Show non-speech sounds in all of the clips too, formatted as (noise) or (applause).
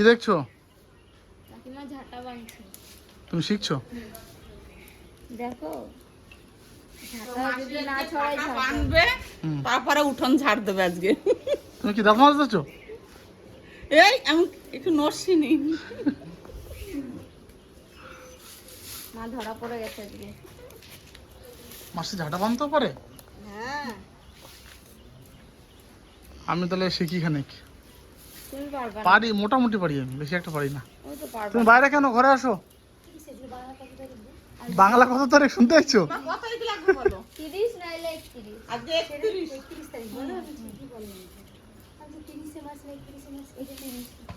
কি দেখছ? কাকিমা ঝাঁটা বাঁধছে তুমি শিখছো? দেখো। তারপরে উঠোন ঝাড় দেবে আজকে। তুমি কি দাঁত এই আমি একটু নড়ছিনি মা ধরা পড়ে গেছে আজকে। মাসে ঝাঁটা বাঁধতেও পারে? হ্যাঁ। আমি তাহলে শিখি খানিক। তুমি পারবে না। পারি মোটামুটি পারি আমি বেশি একটা পারি না। ওই তো পারবে তুমি বাইরে কেন ঘরে আসো? বাংলা শুনতে চাইছো কত লাগবে বলো। নাইলে একত্রিশ। আজকে একত্রিশ।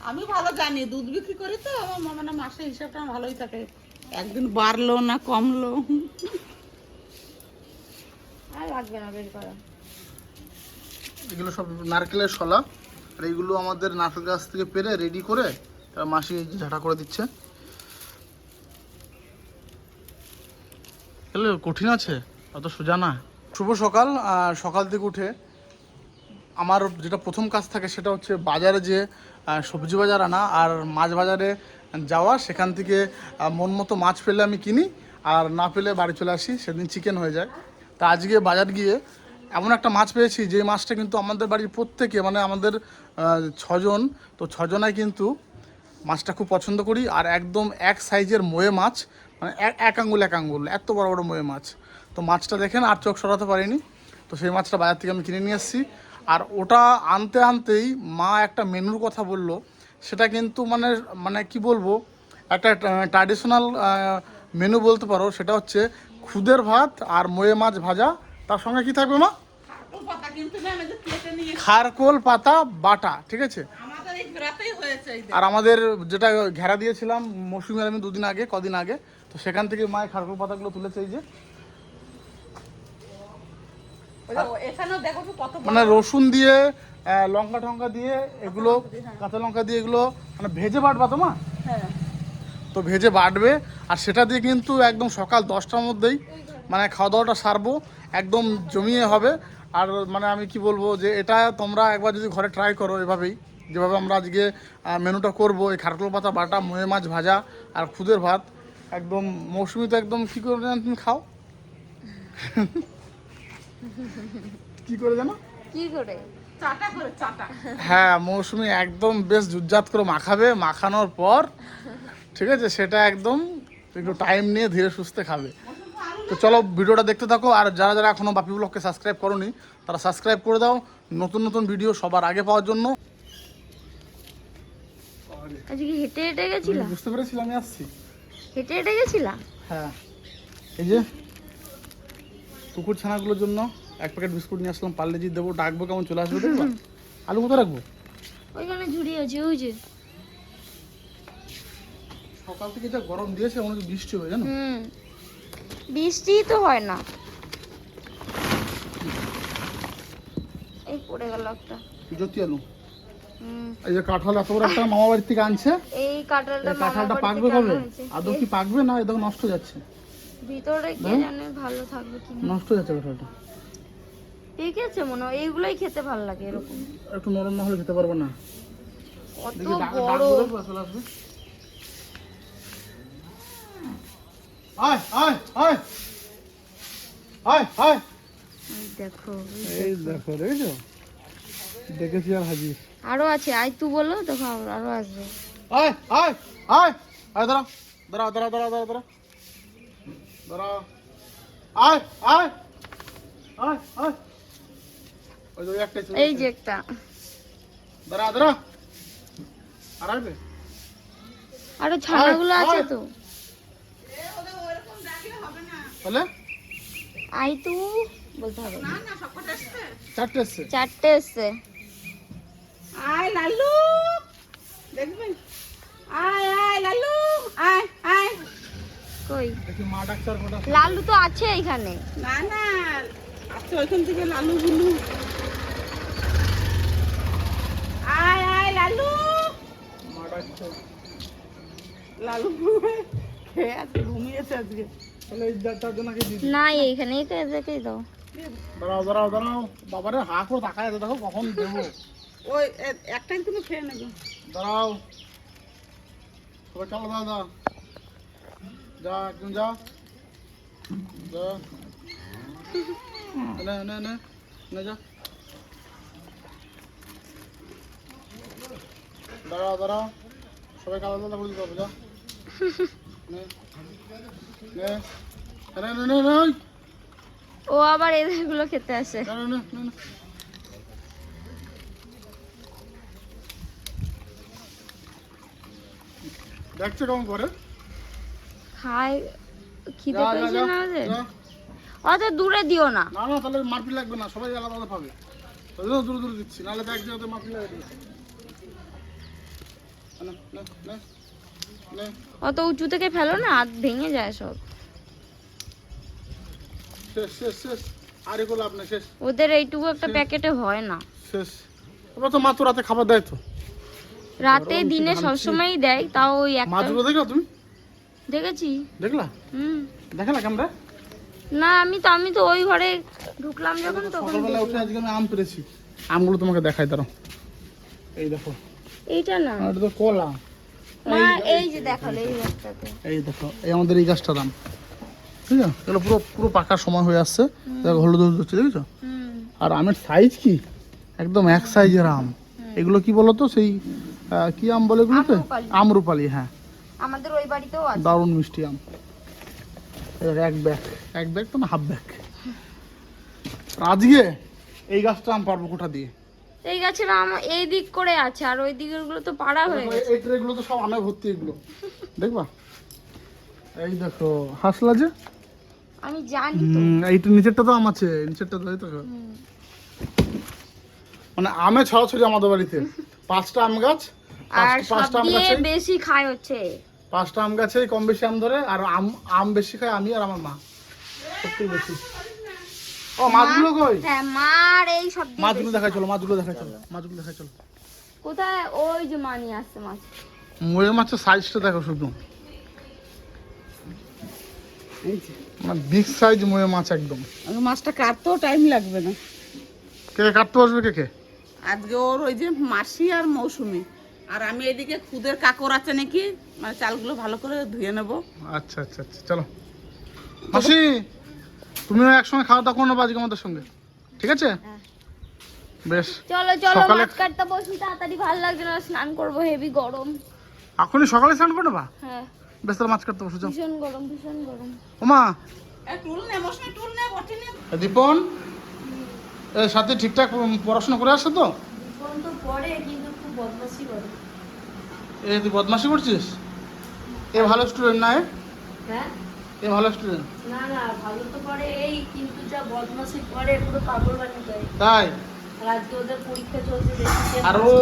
আমি ভালো জানি দুধ বিক্রি করি তো আমার মানে মাসে হিসাবটা আমার ভালোই থাকে। একদিন বাড়লো না কমলো। আর লাগবে না বের করা। এগুলো সব নারকেলের শলা। আর এইগুলো আমাদের নারকেল গাছ থেকে পেরে রেডি করে তার মাসি ঝাঁটা করে দিচ্ছে। এগুলো কঠিন আছে, অত সোজা না। শুভ সকাল সকাল থেকে উঠে আমার যেটা প্রথম কাজ থাকে সেটা হচ্ছে বাজারে যে সবজি বাজার আনা আর মাছ বাজারে যাওয়া, সেখান থেকে মন মতো মাছ পেলে আমি কিনি আর না পেলে বাড়ি চলে আসি, সেদিন চিকেন হয়ে যায়। তা আজকে বাজার গিয়ে এমন একটা মাছ পেয়েছি যে মাছটা কিন্তু আমাদের বাড়ির প্রত্যেকে মানে আমাদের ছজন, তো ছজনাই কিন্তু মাছটা খুব পছন্দ করি। আর একদম এক সাইজের মোয়ে মাছ মানে এক- আঙ্গুল, এক আঙ্গুল, এত বড় বড় মোয়ে মাছ। তো মাছটা দেখেন, আর চোখ সরাতে পারিনি। তো সেই মাছটা বাজার থেকে আমি কিনে নিয়ে এসেছি। আর ওটা আনতে আনতেই মা একটা মেনুর কথা বলল। সেটা কিন্তু মানে মানে কি বলব, একটা ট্র্যাডিশনাল মেনু বলতে পারো। সেটা হচ্ছে খুদের ভাত আর মোয়ে মাছ ভাজা। তার সঙ্গে কি থাকবে মা? খারকোল পাতা বাটা ঠিক আছে? আর আমাদের যেটা ঘেরা দিয়েছিলাম মৌসুমি আমি দুদিন আগে কদিন আগে তো সেখান থেকে মায়ের খারকুল পাতাগুলো তুলেছে এই যে। মানে রসুন দিয়ে লঙ্কা টঙ্কা দিয়ে এগুলো কাঁচা লঙ্কা দিয়ে এগুলো মানে ভেজে বাটবা তো মা? হ্যাঁ। তো ভেজে বাটবে আর সেটা দিয়ে কিন্তু একদম সকাল দশটার মধ্যেই মানে খাওয়া দাওয়াটা সারবো একদম জমিয়ে হবে আর মানে আমি কি বলব যে এটা তোমরা একবার যদি ঘরে ট্রাই করো এভাবেই যেভাবে আমরা আজকে মেনুটা করব এই খারকুল পাতা বাটা মুয়ে মাছ ভাজা আর খুদের ভাত একদম মৌসুমি তো একদম কী করে জানো তুমি খাও? কি করে জানো? কি করে? চাটা করে চাটা। হ্যাঁ মৌসুমি একদম বেশ জুজ্জাত করে মাখাবে মাখানোর পর ঠিক আছে সেটা একদম একটু টাইম নিয়ে ধীরে সুস্থে খাবে। তো চলো ভিডিওটা দেখতে থাকো আর যারা যারা এখনও বাপি ব্লগকে সাবস্ক্রাইব করনি তারা সাবস্ক্রাইব করে দাও। নতুন নতুন ভিডিও সবার আগে পাওয়ার জন্য। আজকে হেঁটে হেঁটে গেছিলাম বুঝতে পেরেছিলাম আমি আসছি। হেঁটে হেঁটে গেছিলাম হ্যাঁ। এই যে কুকুর ছানাগুলোর জন্য এক প্যাকেট বিস্কুট নিয়ে আসলাম পারলে জি দেবো। ডাকবো কেমন চলে আসবে দেখবা? (laughs) আলু কোথায় রাখব? ওইখানে ঝুড়ি আছে ওই যে। সকাল থেকে যা গরম দিয়েছে মনে হচ্ছে বৃষ্টি হবে জানো? হুম। বৃষ্টি তো হয় না। এই পড়ে গেল একটা। জ্যোতি আলু। এই যে কাঁঠাল এত বড় একটা মামা বাড়ি থেকে আনছে এই কাঁঠালটা কাঁঠালটা পাকবে কবে? আদৌ কি পাকবে না একদম নষ্ট যাচ্ছে। ভিতরে কে হ্যাঁ? জানে ভালো থাকবে কি নষ্ট যাচ্ছে কাঁঠালটা। ঠিক আছে মনে হয় এইগুলোই খেতে ভালো লাগে এরকম। একটু নরম না হলে খেতে পারব না। কত বড় ডাকবো দেখব, চলে আসবে আয় আয় আয় আয় আয় এই দেখো এই দেখো দেখেছ? দেখেছি আর হাজির। আরও আছে আই তু বলো দেখো আরো- আসবে আয় আয় আয়। আয় আয় আয় আয় আয়। এই যে একটা। দাঁড়া দাঁড়া আর আসবে? আরও ছানাগুলো আছে তো। তাহলে? আই তু বলতে হবে। না। চারটে এসছে চারটে এসছে আয় লালু দেখবেন আয় আয় লালু আয় আয়। কই? দেখি মা ডাক্তার কটা লালু তো আছে এখানে। না না আচ্ছা ওইখান থেকে লালু গুলু আয় আয় লালু মা ডাক্তার লালু আছে ঘুমিয়েছে আজকে। না এইখানে দেখেই দাও। দাঁড়াও দাঁড়াও দাঁড়াও। বাবারে হা করে তাকায় আছে দেখো কখন দেবো। ওই একটাই তুমি খেয়ে নেবে। দাঁড়াও। সবাই চলো দাদা যা একদম যা। যা। নে নে নে নে যা। দাঁড়াও দাঁড়াও। সবাই কালো দাদা দিতে হবে যা। ও আবার এগুলো খেতে আসে। দেখছ কেমন করে? খায় খিদে পেয়েছে না ওদের। অত দূরে দিও না। না না তাহলে মারপিট লাগবে না সবাই আলাদা আলাদা পাবে জন্য দূরে দূরে দিচ্ছি নাহলে এক জায়গাতে মারপিট লাগে দিবে নে, নে, নে, নে। অত উঁচু থেকে ফেলো না হাত ভেঙে যায় সব। শেষ শেষ শেষ। আর এগুলো আপনার শেষ। ওদের এইটুকু একটা প্যাকেটে হয় না। শেষ। এবার তো মাত্র রাতে খাবার দেয় তো। রাতে দিনে। সবসময়ই দেয় তাও ওই একটা মাছগুলো দেখলা তুমি? দেখেছি। দেখলা? হুম। দেখালা ক্যামেরা না আমি তো আমি তো ওই ঘরে ঢুকলাম যখন তখন সকালবেলা উঠে আজকে আমি আম পেরেছি। আমগুলো তোমাকে দেখাই দাঁড়াও। এই দেখো। এইটা না। এটা তো কলা। মা এই যে দেখাল এই গাছটাতে এই দেখো এই আমাদের এই ঠিক আছে? এগুলো পুরো পুরো পাকার সময় হয়ে আসছে। দেখো হলুদ হলুদ হচ্ছে দেখেছ? আর আমের সাইজ কি? একদম এক সাইজের আম। এগুলো কি বলতো সেই কি আম বলে এগুলোতে আমরুপালি। হ্যাঁ। আমাদের ওই বাড়িতেও আছে। দারুণ মিষ্টি আম। এক ব্যাগ এক ব্যাগ তো না হাফ ব্যাগ আজকে এই গাছটা আম পারব কোথা দিয়ে? এই গাছের আম এই দিক করে আছে আর ওই দিকেরগুলো তো পাড়া হয়ে দেখো, গেছে। এই ট্রেগুলো তো সব আমে ভর্তি এগুলো। (laughs) দেখবা? এই দেখো হাসলা যে? আমি জানি তো। এইটা নিচেরটা তো আম আছে নিচেরটা তো হুম। মানে আমে ছড়াছড়ি আমাদের বাড়িতে। পাঁচটা আম গাছ আর পাঁচটা আম গাছে বেশি খায় হচ্ছে। পাঁচটা আম গাছে কম বেশি আম ধরে আর আম আম বেশি খায় আমি আর আমার মা। সত্যি বেশি। ও মাছগুলো কই? হ্যাঁ মার এই সব দিয়ে মাছগুলো দেখাই চলো মাছগুলো দেখাই চলো মাছগুলো দেখাই চলো। কোথায়? ওই যে মা নিয়ে আসছে মাছ। ময়ে মাছের সাইজটা দেখো শুধু। মানে বিগ সাইজ ময়ে মাছ একদম। মাছটা কাটতেও টাইম লাগবে না। কে কে কাটতে বসবে কে কে? আজকে ওর ওই যে মাসি আর মৌসুমি। আর আমি এদিকে খুদের কাকর আছে নাকি? মানে চালগুলো ভালো করে ধুয়ে নেব। আচ্ছা আচ্ছা আচ্ছা চলো। মাসি! তুমিও একসঙ্গে খাওয়া দাওয়া করে আজকে আমাদের সঙ্গে? ঠিক আছে? হ্যাঁ। বেশ। চলো চলো সকালে- মাছ কাটতে বসি তাড়াতাড়ি ভালো লাগছে না স্নান করব হেভি গরম। এখনই সকালে স্নান করে নেবা হ্যাঁ। বেশ তাহলে মাছ কাটতে বসে যাও। ভীষণ গরম ভীষণ গরম। ওমা। এ, টুল নে টুল নে বটি নে। দীপন? এর সাথে ঠিকঠাক পড়াশোনা করে আসছে তো? ফোন তো পড়ে কিন্তু খুব বদমাশি করে। এ তুই বদমাশি করছিস? এ ভালো স্টুডেন্ট না এ? হ্যাঁ? এ ভালো স্টুডেন্ট না না ভালো তো করে এই কিন্তু যা বদমাশি করে পুরো পাগল বানিয়ে দেয় তাই? আর আজকে ওদের পরীক্ষা চলছে দেখি আর ও?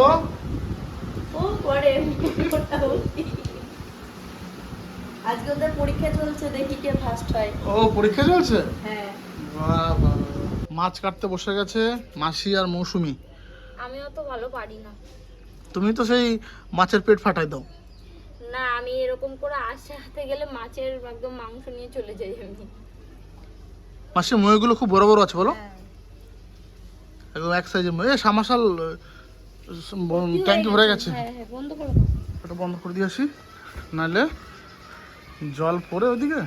ও করে আজকে ওদের পরীক্ষা চলছে দেখি কে ফার্স্ট হয়। ও পরীক্ষা চলছে? হ্যাঁ। বাহ, বাহ, বাহ। মাছ কাটতে বসে গেছে মাসি আর মৌসুমি। আমি অত ভালো পারি না। তুমি তো সেই মাছের পেট ফাটাই দাও। না আমি এরকম করে আসাতে গেলে মাছের একদম মাংস নিয়ে চলে যাই আমি। মাসি ময়গুলো খুব বড় বড় আছে বলো? হ্যাঁ। একদম এক সাইজের ময় সামাশাল ট্যাঙ্কি ভরে গেছে। হ্যাঁ হ্যাঁ বন্ধ করে ওটা বন্ধ করে দিয়ে আসি। নাহলে জল পড়ে ওদিকে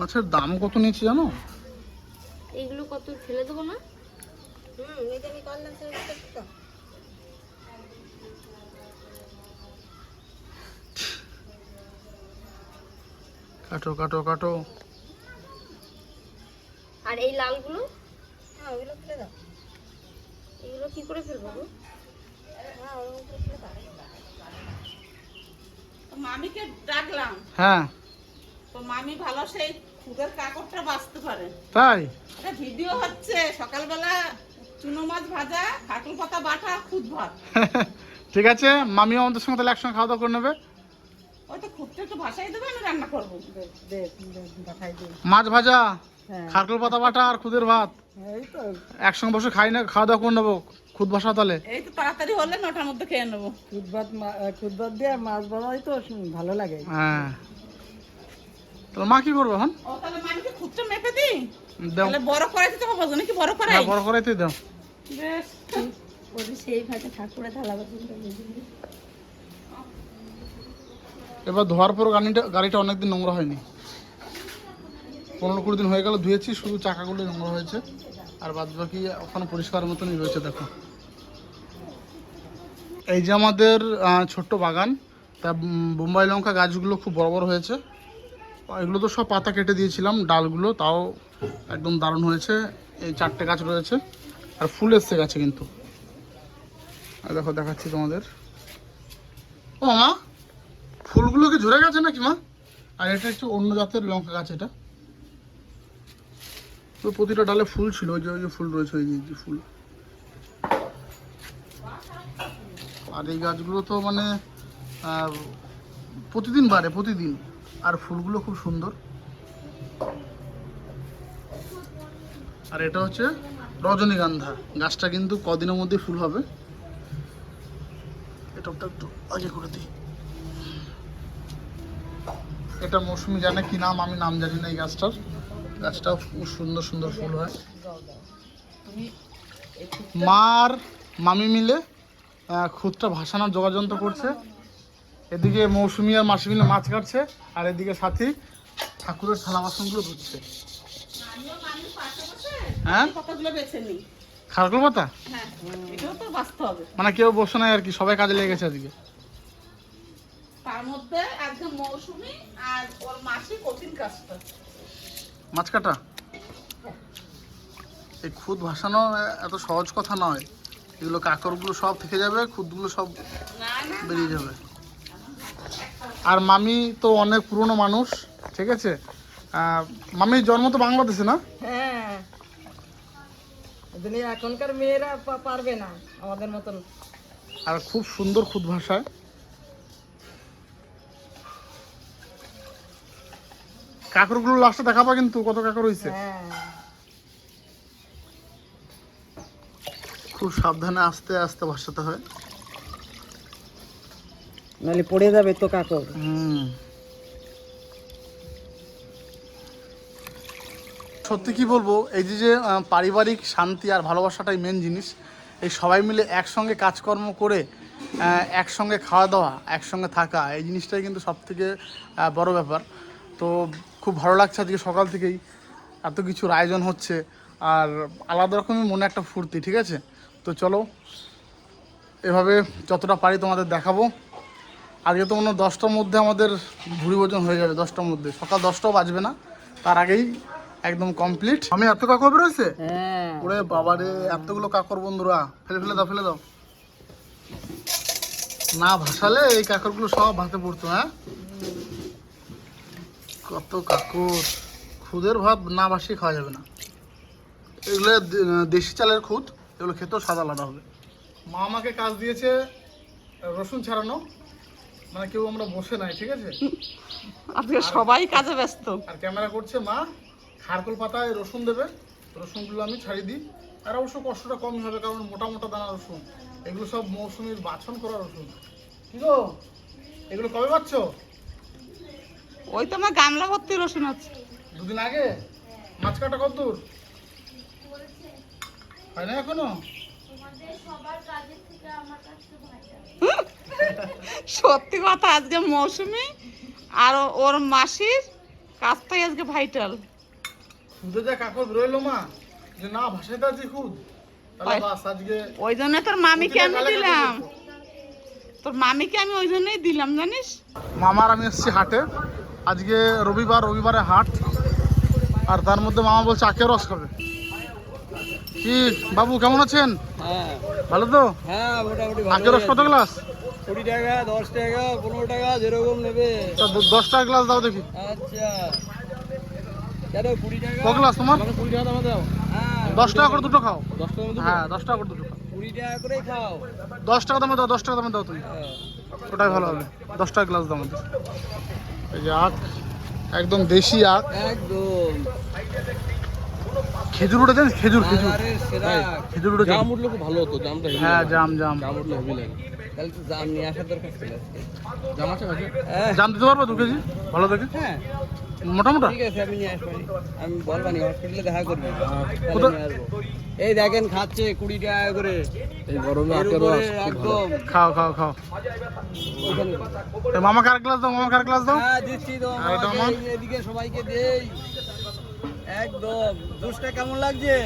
মাছের দাম কত নিয়েছি জানো? এইগুলো কত ফেলে দেবো না? কাটো কাটো কাটো। আর এই লালগুলো? ওগুলো ফেলে দাও। এগুলো কি করে ফেলব গো? তো মামিকে ডাকলাম। হ্যাঁ। তো মামি ভালো সেই খুদের বাঁচতে পারে। তাই? ভিডিও হচ্ছে সকালবেলা চুনো মাছ ভাজা কাটুল পাতা বাটা খুদ ভাত। (laughs) ঠিক আছে মামিও আমাদের সঙ্গে তাহলে একসঙ্গে খাওয়া দাওয়া করে নেবে। ওই তো খুদটা একটু ভাসাই দেবে আমি রান্না করব। মাছ ভাজা হ্যাঁ। খারকুল পাতা বাটা আর খুদের ভাত। একসঙ্গে বসে খাই না খাওয়া দাওয়া করে নেব খুদ বসা তাহলে। এই তো তাড়াতাড়ি হলে নটার মধ্যে খেয়ে নেব। খুদবাদ খুদবাদ দিয়ে মাছ বানাই তো ভালো লাগে। হ্যাঁ। তাহলে মা কি করব এখন? ও তাহলে মামিকে খুদটা মেপে দিই? তাহলে বড় করাইতে তো হবে নাকি বড় করাই? হ্যাঁ বড় করাইতে দাও। সেই থালা এবার ধোয়ার পর গাড়িটা গাড়িটা অনেকদিন নোংরা হয়নি। পনেরো কুড়ি দিন হয়ে গেল ধুয়েছি শুধু চাকাগুলো নোংরা হয়েছে। আর বাদ বাকি ওখানে পরিষ্কার মতনই রয়েছে দেখো। এই যে আমাদের ছোট্ট বাগান তা বোম্বাই লঙ্কা গাছগুলো খুব বড় বড় হয়েছে। এগুলো তো সব পাতা কেটে দিয়েছিলাম ডালগুলো তাও একদম দারুণ হয়েছে। এই চারটে গাছ রয়েছে। আর ফুল এসছে গাছে কিন্তু। আর দেখো, দেখাচ্ছি তোমাদের। ও মা ফুলগুলো কি ঝরে গেছে নাকি মা? আর এটা একটু অন্য জাতের লঙ্কা গাছ এটা। তো প্রতিটা ডালে ফুল ছিল, ওই যে ওই যে ফুল রয়েছে, ওই যে ফুল। আর এই গাছগুলো তো মানে প্রতিদিন বাড়ে, প্রতিদিন। আর ফুলগুলো খুব সুন্দর। আর এটা হচ্ছে রজনীগন্ধা। গাছটা কিন্তু কদিনের মধ্যে ফুল হবে। এটা একটু আগে করে দিই। এটা মৌসুমি জানে কি নাম, আমি নাম জানি না এই গাছটার। গাছটা সুন্দর সুন্দর ফুল হয়। মার মামি মিলে খুদটা ভাসানোর যোগাযন্ত্র করছে। এদিকে মৌসুমি আর মাসি মিলে মাছ কাটছে, আর এদিকে সাথী ঠাকুরের থালা বাসনগুলো ধুচ্ছে। হ্যাঁ? খারকুল পাতা? হ্যাঁ মানে কেউ বসে নাই আর কি সবাই কাজে লেগে গেছে আজকে। তার মধ্যে একদম মৌসুমি আর ওর মাসি কঠিন কাজটা। মাছ কাটা? এই খুদ ভাসানো এত সহজ কথা নয়। এগুলো কাকরগুলো সব থেকে যাবে খুদগুলো সব বেরিয়ে যাবে। আর মামি তো অনেক পুরনো মানুষ ঠিক আছে? মামির জন্ম তো বাংলাদেশে না? হ্যাঁ। এখনকার মেয়েরা পারবে না আমাদের মতন। আর খুব সুন্দর খুদ ভাষায়। কাকরগুলো লাস্টে দেখাবা কিন্তু কত কাকর হয়েছে হ্যাঁ। খুব সাবধানে আস্তে আস্তে ভাসাতে হয়। নাহলে পড়ে যাবে তো কাকর হুম। সত্যি কি বলব, এই যে যে পারিবারিক শান্তি আর ভালোবাসাটাই মেন জিনিস। এই সবাই মিলে একসঙ্গে কাজকর্ম করে একসঙ্গে খাওয়া দাওয়া, একসঙ্গে থাকা, এই জিনিসটাই কিন্তু সব থেকে বড় ব্যাপার। তো খুব ভালো লাগছে আজকে সকাল থেকেই, এত কিছুর আয়োজন হচ্ছে, আর আলাদা রকমের মনে একটা ফুর্তি, ঠিক আছে? তো চলো, এভাবে যতটা পারি তোমাদের দেখাবো। আজকে তো মনে হয় দশটার মধ্যে আমাদের ভুড়ি ভোজন হয়ে যাবে, দশটার মধ্যে। সকাল দশটাও বাজবে না, তার আগেই একদম কমপ্লিট আমি এত কাকর বেরোচ্ছে হ্যাঁ। ওরে বাবারে এতগুলো কাকর বন্ধুরা। ফেলে ফেলে দাও ফেলে দাও। না ভাসালে এই কাকরগুলো সব ভাতে পড়তো হ্যাঁ? কত কাকর। খুদের ভাত না ভাসিয়ে খাওয়া যাবে না। এগুলো দেশি চালের খুদ এগুলো খেতেও সাদা আলাদা হবে। মা আমাকে কাজ দিয়েছে রসুন ছাড়ানো। মানে কেউ আমরা বসে নাই ঠিক আছে? আজকে সবাই কাজে ব্যস্ত। আর ক্যামেরা করছে মা। খারকোল পাতায় রসুন দেবে রসুনগুলো আমি ছাড়িয়ে দিই। আর অবশ্য কষ্টটা কমই হবে কারণ মোটা মোটা দানা রসুন। এগুলো সব মৌসুমীর বাছন করা রসুন। কি গো? এগুলো কবে পাচ্ছ ওই তো আমার গামলা ভর্তি রসুন আছে। দুদিন আগে? মাছ কাটা কত দূর? হয় না এখনও? (laughs) সত্যি কথা আজকে মৌসুমি আর ওর মাসির কাজটাই আজকে ভাইটাল খুদে যা কাকর বেরোইলো মা যে না ভাসাইতে আছি খুদ তাহলে বাস আজকে ওই জন্য তোর মামিকে আমি দিলাম। তোর মামিকে আমি ওই জন্যই দিলাম জানিস? মামার আমি এসেছি হাটে। আজকে রবিবার রবিবারে হাট। আর তার মধ্যে মামা বলছে আখের রস খাবে। কি বাবু কেমন আছেন? হ্যাঁ। ভালো তো? হ্যাঁ মোটামুটি আখের রস কত গ্লাস? কুড়ি টাকা দশ টাকা পনেরো টাকা যেরকম নেবে। দশ টাকা গ্লাস দাও দেখি। আচ্ছা। ক গ্লাস তোমার? হ্যাঁ। দশ টাকা করে দুটো খাও। হ্যাঁ দশ টাকা করে দুটো খাও। দশ টাকা দামে দাও দশ টাকা দামে দাও তুমি। হ্যাঁ। ওটাই ভালো হবে। দশ টাকা গ্লাস দাম আমাদের। এই যে আখ একদম দেশি আখ। একদম। খেজুর উঠে দেন খেজুর খেজুর। খেজুর উঠে জাম উঠলে খুব ভালো হতো জামটা হ্যাঁ জাম জাম। জাম উঠলে হেভি লাগে। তাহলে তো জাম নিয়ে আসার দরকার ছিল জাম আছে জাম দিতে পারব দু কেজি? ভালো দেখে? হ্যাঁ। মোটা মোটা ঠিক আছে আমি নিয়ে আসব আমি বলবানি হসপিটালে দেখা করবি। নিয়ে আসব। এই দেখেন খাচ্ছে কুড়ি টাকা করে। এই গরমে একদম। খাও খাও খাও। মামাকে আর গ্লাস দাও মামাকে আর গ্লাস দাও? হ্যাঁ দিচ্ছি তো এদিকে সবাইকে দেই। একদম। জুসটা কেমন লাগছে?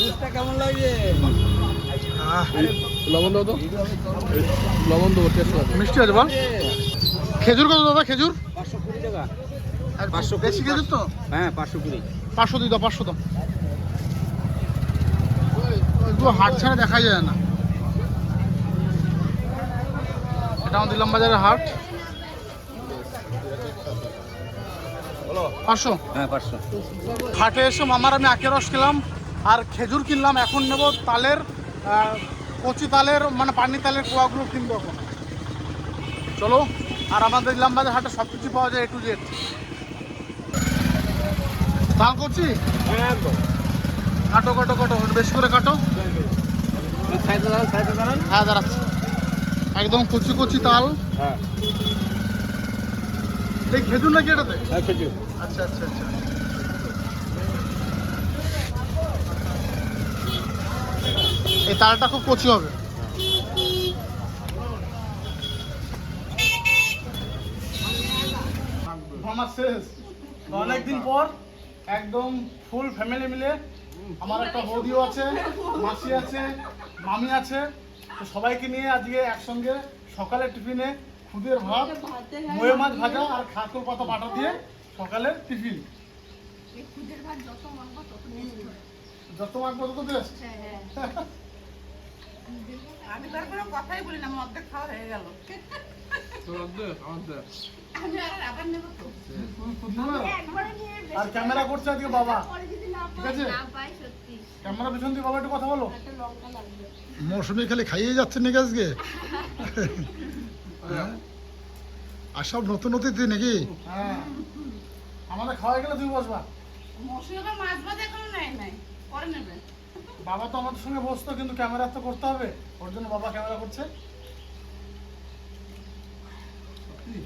জুসটা কেমন লাগছে? লবণ দাও তো। লবণ দেবো টেস্ট মিষ্টি আছে। বল খেজুর কত দাদা খেজুর? পাঁচশো কুড়ি টাকা। পাঁচশো বেশি তো? হ্যাঁ পাঁচশো কুড়ি। পাঁচশো দিই দাও পাঁচশো দাও। হাট ছাড়া দেখা যায় না। এটা বাজারের হাট। পাঁচশো? হ্যাঁ পাঁচশো। হাটে এসে মামার আমি আখের রস খেলাম আর খেজুর কিনলাম এখন নেব তালের কচি তালের মানে পানি তালের কোয়াগুলো কিনবো এখন। চলো আর আমাদের ইলাম বাজার হাটে সব কিছু পাওয়া যায় এ টু জেড তাল কচি একদম কাটো কাটো কাটো একটু বেশি করে কাটো। হ্যাঁ দাঁড়াচ্ছি। একদম কচি কচি তাল। হ্যাঁ এই খেজুর নাকি এটাতে? হ্যাঁ খেজুর। আচ্ছা আচ্ছা আচ্ছা। এই তালটা খুব কচি হবে। আমার শেষ অনেকদিন পর একদম ফুল ফ্যামিলি মিলে। আমার একটা বৌদিও আছে মাসি আছে মামি আছে। তো সবাইকে নিয়ে আজকে একসঙ্গে সকালে টিফিনে খুদের ভাত ময়ে মাছ ভাজা আর খাকুর পাতা বাটা দিয়ে সকালের টিফিন যত মাছ তত বেস্ট আমি তার কোনো কথাই বলি না আমার অর্ধেক খাওয়া হয়ে গেল। আমি আর ক্যামেরা করছে আজকে বাবা। ঠিক আছে? ক্যামেরা পিছন দিয়ে বাবা একটু কথা বলো। মৌসুমি খালি খাইয়ে যাচ্ছে নাকি আজকে? হ্যাঁ? আর সব নতুন অতিথি নাকি? হ্যাঁ। আমাদের খাওয়া গেলে তুমি বসবা বাবা তো আমাদের সঙ্গে বসতো কিন্তু ক্যামেরা তো করতে হবে। ওর জন্য বাবা ক্যামেরা করছে। সত্যি,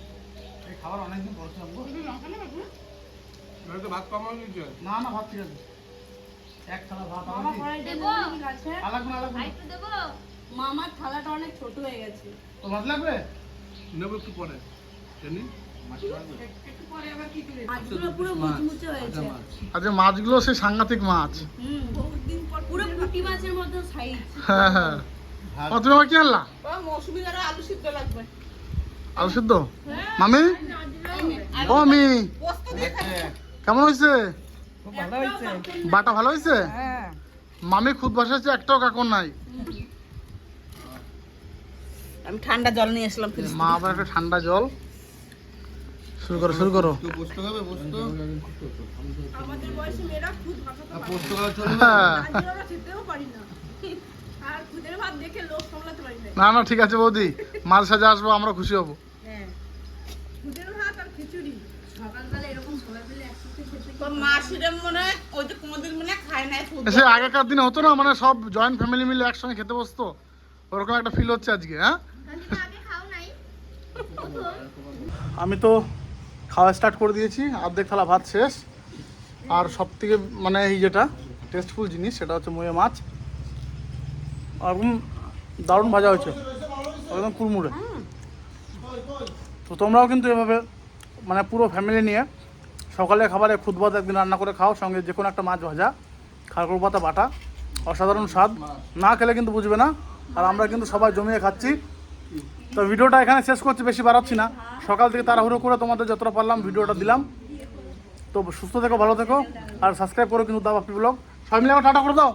খাবার অনেকদিন পর লঙ্কা না না ভাত ঠিক আছে। এক থালা ভাত দেবো। না মামার থালাটা অনেক ছোট হয়ে গেছে। তো ভাত লাগবে? একটু পরে। আবার কি করে? মাছগুলো পুরো মুচমুচে হয়েছে। আচ্ছা মাছগুলো সেই সাংঘাতিক মাছ। হুম পুরো পুঁটি মাছের মতো সাইজ হ্যাঁ হ্যাঁ। ও, তুমি আবার কি আনলা? মৌসুমি আরও আলু সিদ্ধ লাগবে। আলু সিদ্ধ? মামি? ও আমি। কেমন হয়েছে? বাটা ভালো হয়েছে? হ্যাঁ মামি খুদ বসেছে একটাও কাকর নাই। আমি ঠান্ডা জল নিয়ে আসলাম মা আবার একটা ঠান্ডা জল। শুরু করো শুরু করো। আমাদের বয়সী মেয়েরা খুব হ্যাঁ। আমরা খেতেও পারি না। আর খুদের ভাত দেখে লোক সামলাতে পারি না। না না ঠিক আছে বৌদি। মাল সাজা আসব আমরা খুশি হব হ্যাঁ খুদের ভাত আর খিচুড়ি সকালবেলা এরকম সবাই মিলে একসাথে খেতে তো মাসিরে মনে হয় ওই যে কোনোদিন মনে হয় খায় নাই খুব সে আগেকার দিনে হতো না মানে সব জয়েন্ট ফ্যামিলি মিলে একসঙ্গে খেতে বসতো? ওরকম একটা ফিল হচ্ছে আজকে হ্যাঁ? আমি তো খাওয়া স্টার্ট করে দিয়েছি, অর্ধেক থালা ভাত শেষ। আর সব থেকে মানে এই যেটা টেস্টফুল জিনিস, সেটা হচ্ছে ময়ে মাছ। একদম দারুণ ভাজা হয়েছে, একদম কুড়মুড়ে। তো তোমরাও কিন্তু এভাবে মানে পুরো ফ্যামিলি নিয়ে সকালে খাবারে ভাত একদিন রান্না করে খাও, সঙ্গে যে কোনো একটা মাছ ভাজা খারকুর পাতা বাটা, অসাধারণ স্বাদ। না খেলে কিন্তু বুঝবে না। আর আমরা কিন্তু সবাই জমিয়ে খাচ্ছি। তো ভিডিওটা এখানে শেষ করছি, বেশি বাড়াচ্ছি না। সকাল থেকে তাড়াহুড়ো করে তোমাদের যতটা পারলাম ভিডিওটা দিলাম। তো সুস্থ থেকো, ভালো থেকো। আর সাবস্ক্রাইব করো কিন্তু দাও বাপি ব্লগ। সবাই মিলে টাটা করে দাও।